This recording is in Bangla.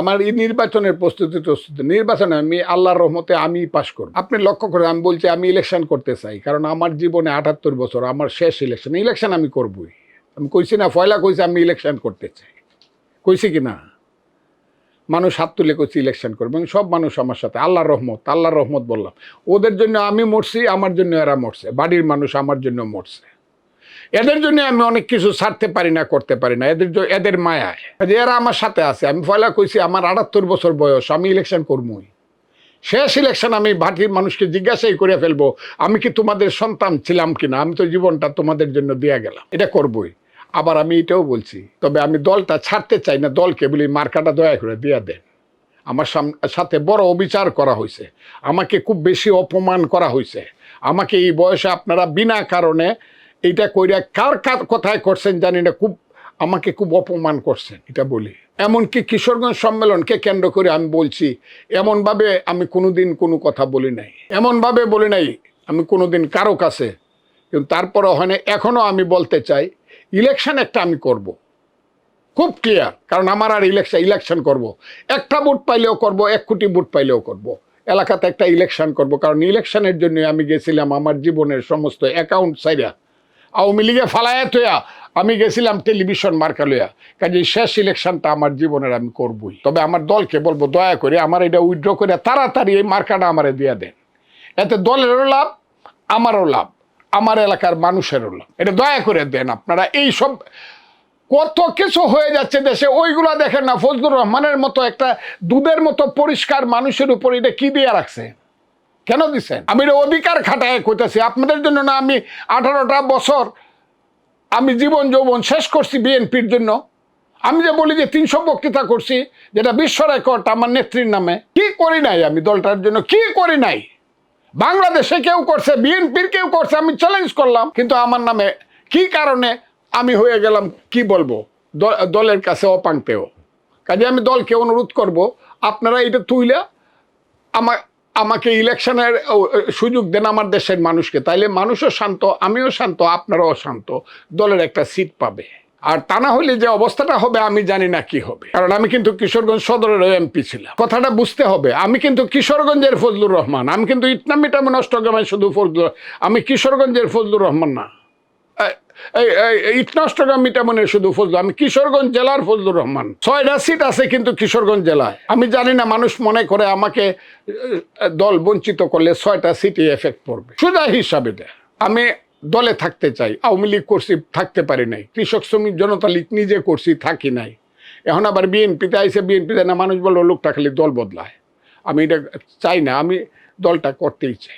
আমার এই নির্বাচনের প্রস্তুতি প্রস্তুতি নির্বাচনে আমি আল্লাহর রহমতে আমি পাশ করব। আপনি লক্ষ্য করে আমি বলছি, আমি ইলেকশন করতে চাই, কারণ আমার জীবনে আটাত্তর বছর, আমার শেষ ইলেকশন ইলেকশন আমি করবই। আমি কইছি না, ফয়লা কইছি আমি ইলেকশন করতে চাই। কইছি কি না? মানুষ হাত তুলে কইছি ইলেকশন করব এবং সব মানুষ আমার সাথে, আল্লাহর রহমত আল্লাহর রহমত বললাম। ওদের জন্য আমি মরছি, আমার জন্য এরা মরছে, বাড়ির মানুষ আমার জন্য মরছে। এদের জন্য আমি অনেক কিছু ছাড়তে পারি না, করতে পারি না। এদের এদের মায়ায়। এরা আমার সাথে আছে। আমি ফয়লা কইছি, আমার আটাত্তর বছর বয়স, আমি ইলেকশন করবই শেষ ইলেকশন আমি ভাটির মানুষকে জিজ্ঞাসাই করে ফেলব, আমি কি তোমাদের সন্তান ছিলাম কিনা? আমি তো জীবনটা তোমাদের জন্য দিয়ে গেলাম। এটা করবই। আবার আমি এটাও বলছি, তবে আমি দলটা ছাড়তে চাই না, দলকে বলি, মার্কাটা দয়া করে দিয়ে দেন। আমার সাথে বড় অবিচার করা হয়েছে আমাকে খুব বেশি অপমান করা হয়েছে আমাকে এই বয়সে আপনারা বিনা কারণে এইটা কইরা কার কার কথায় করছেন জানি না, খুব আমাকে খুব অপমান করছেন, এটা বলি এমনকি কিশোরগঞ্জ সম্মেলনকে কেন্দ্র করে আমি বলছি, এমনভাবে আমি কোনোদিন কোনো কথা বলি নাই এমনভাবে বলি নাই, আমি কোনোদিন কারও কাছে কিন্তু তারপরে হয় না, এখনও আমি বলতে চাই, ইলেকশন একটা আমি করব। খুব ক্লিয়ার, কারণ আমার আর ইলেকশন ইলেকশন করব। একটা ভোট পাইলেও করব, এক কোটি ভোট পাইলেও করব। এলাকাতে একটা ইলেকশন করব, কারণ ইলেকশনের জন্য আমি গেছিলাম, আমার জীবনের সমস্ত অ্যাকাউন্ট সাইরা আওয়ামী লীগে ফালায়া তোয়া আমি গেছিলাম টেলিভিশন মার্কা লইয়া। কাজে শেষ ইলেকশনটা আমার জীবনের আমি করবই। তবে আমার দলকে বলব, দয়া করে আমার এটা উইথড্র করে তাড়াতাড়ি এই মার্কাটা আমারে দিয়ে দেন। এতে দলেরও লাভ, আমারও লাভ, আমার এলাকার মানুষেরও লাভ। এটা দয়া করে দেন আপনারা। এই সব কত কিছু হয়ে যাচ্ছে দেশে, ওইগুলা দেখেন না, ফজলুর রহমানের মতো একটা দুধের মতো পরিষ্কার মানুষের উপর এটা কি দিয়ে রাখছে? কেন দিচ্ছেন আমি অধিকার খাটায় কইতেছি, আপনাদের জন্য না, আমি আঠারোটা বছর আমি জীবন যৌবন শেষ করছি বিএনপির জন্য। আমি যে বলি যে তিনশো বক্তৃতা করছি, যেটা বিশ্ব রেকর্ড আমার নেত্রীর নামে, কি করি নাই আমি দলটার জন্য? কি করি নাই? বাংলাদেশে কেউ করছে, বিএনপির কেউ করছে, আমি চ্যালেঞ্জ করলাম, কিন্তু আমার নামে কি কারণে আমি হয়ে গেলাম, কি বলব? দলের কাছে অপাঙ্কেও কাজে আমি দলকে অনুরোধ করব, আপনারা এটা তুইলে আমার আমাকে ইলেকশনের সুযোগ দেন আমার দেশের মানুষকে। তাইলে মানুষও শান্ত, আমিও শান্ত, আপনারাও শান্ত। দলের একটা সিট পাবে। আর তা না হলে যে অবস্থাটা হবে, আমি জানি না কি হবে। কারণ আমি কিন্তু কিশোরগঞ্জ সদরের এমপি ছিলাম। কথাটা বুঝতে হবে, আমি কিন্তু কিশোরগঞ্জের ফজলুর রহমান। আমি কিন্তু ইটনামিটামে নষ্ট গ্রামে শুধু ফজলুর, আমি কিশোরগঞ্জের ফজলুর রহমান না। এই- এই এই শুধু ফজলু, আমি কিশোরগঞ্জ জেলার ফজলুর রহমান। ছয়টা সিট আছে কিন্তু কিশোরগঞ্জ জেলায়। আমি জানি না, মানুষ মনে করে আমাকে দল বঞ্চিত করলে ছয়টা সিটে এফেক্ট পড়বে। সোজা হিসাবে দেয় আমি দলে থাকতে চাই, আওয়ামী লীগ করছি, থাকতে পারি নাই। কৃষক শ্রমিক জনতা লীগ নিজে করছি, থাকি নাই। এখন আবার বিএনপিতে আইসে বিএনপিতে না মানুষ বলল, লোকটা খালি দল বদলায়। আমি এটা চাই না, আমি দলটা করতেই চাই।